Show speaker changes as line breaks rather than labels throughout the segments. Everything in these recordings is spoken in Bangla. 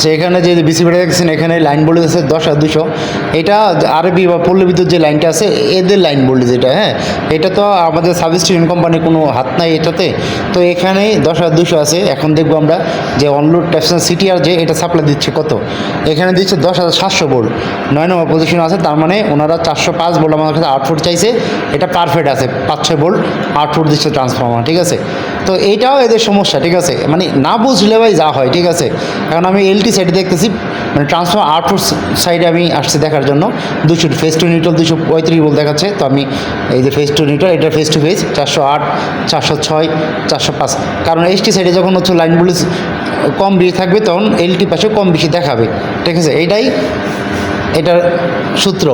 সে এখানে যে বিসিবিটা দেখছেন এখানে লাইন ভোল্টেজ আছে দশ আর দুশো। এটা আরবি বা পল্লী বিদ্যুৎ যে লাইনটা আছে, এদের লাইন ভোল্টেজ এটা হ্যাঁ? এটা তো আমাদের সাবস্টেশন কোম্পানির কোনো হাত নাই এটাতে। তো এখানেই দশ হাজার দুশো আছে, এখন দেখব আমরা যে অনলোড ট্যাপসন সিটিআর যে এটা সাপ্লাই দিচ্ছে কত। এখানে দিচ্ছে দশ হাজার সাতশো বোল্ট নয় নম্বর পজিশন আছে, তার মানে ওনারা চারশো পাঁচ বোল্ট আমাদের কাছে আউটপুট চাইছে। এটা পারফেক্ট আছে, পাঁচ ছয় বোল্ট আউটপুট দিচ্ছে ট্রান্সফর্মার ঠিক আছে? তো এইটাও এদের সমস্যা, ঠিক আছে? মানে না বুঝলে ভাই যা হয়, ঠিক আছে? এখন আমি এলটি সাইডে দেখতেছি। মানে ট্রান্সফর্মার আউটপুট সাইডে আমি আসছি দেখার জন্য। দুশো ফেস টু নিউট্রাল দুশো পঁয়ত্রিশ বল দেখাচ্ছে। তো আমি এই যে ফেস টু নিউট্রাল এটা ফেস টু ফেস চারশো আট, চারশো ছয়, চারশো পাঁচ। কারণ এইচটি সাইডে যখন হচ্ছে লাইনগুলো কম বেশি থাকবে, তখন এলটি পাশে কম বেশি দেখাবে। ঠিক আছে? এইটাই এটার সূত্র।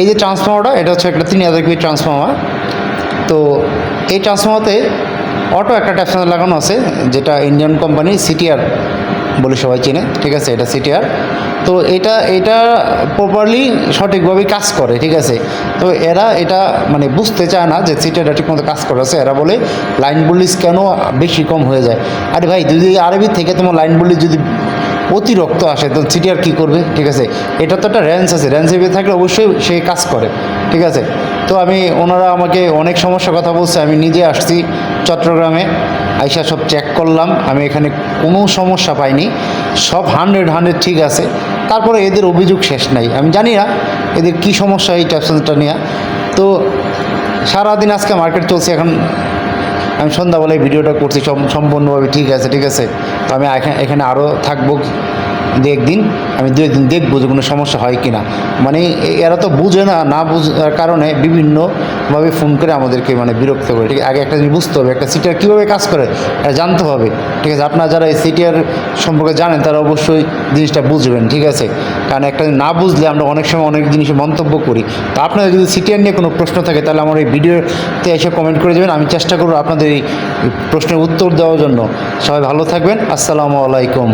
এই যে ট্রান্সফর্মারটা এটা হচ্ছে একটা তিন হাজার কেবি ট্রান্সফর্মার তো এই ট্রান্সফর্মারতে অটো একটা ট্যাপসোনার লাগানো আছে, যেটা ইন্ডিয়ান কোম্পানি সিটিআর বলে সবাই চেনে। ঠিক আছে, এটা সিটিআর তো এটা এটা প্রপারলি সঠিকভাবে কাজ করে, ঠিক আছে? তো এরা এটা মানে বুঝতে চায় না যে সিটিআরটা ঠিকমতো কাজ করেছে এরা বলে লাইন বুলিশ কেন বেশি কম হয়ে যায়? আরে ভাই, যদি আরবি থেকে তোমার লাইন বুলিশ যদি অতিরক্ত আসে তো সিটিআর কী করবে? ঠিক আছে? এটা তো একটা র্যান্স আছে র্যান্সের ভিতরে থাকলে অবশ্যই সে কাজ করে, ঠিক আছে? তো আমি, ওনারা আমাকে অনেক সমস্যার কথা বলছে, আমি নিজে আসছি চট্টগ্রামে আইসা সব চেক করলাম। আমি এখানে কোনো সমস্যা পাইনি। সব হান্ড্রেড হান্ড্রেড ঠিক আছে। তারপরে এদের অভিযোগ শেষ নাই। আমি জানি না এদের কী সমস্যা এই ট্যাপসনটা নিয়ে। তো সারাদিন আজকে মার্কেট চলছে, এখন আমি সন্ধ্যাবেলায় ভিডিওটা করছি সম্পূর্ণভাবে ঠিক আছে ঠিক আছে। তো আমি এখানে আরও থাকব। দু একদিন, আমি দু একদিন দেখব যে কোনো সমস্যা হয় কি না মানে এরা তো বুঝে না না বুঝার কারণে বিভিন্নভাবে ফোন করে আমাদেরকে মানে বিরক্ত করে। ঠিক আগে একটা জিনিস বুঝতে হবে, একটা সিটিআর কীভাবে কাজ করে, এটা জানতে হবে। ঠিক আছে, আপনারা যারা এই সিটিআর সম্পর্কে জানেন, তারা অবশ্যই জিনিসটা বুঝবেন, ঠিক আছে? কারণ একটা না বুঝলে আমরা অনেক সময় অনেক জিনিসে মন্তব্য করি। তো আপনাদের যদি সিটিআর নিয়ে কোনো প্রশ্ন থাকে, তাহলে আমার এই ভিডিওতে এসে কমেন্ট করে দেবেন। আমি চেষ্টা করব আপনাদের এই প্রশ্নের উত্তর দেওয়ার জন্য। সবাই ভালো থাকবেন। আসসালামু আলাইকুম।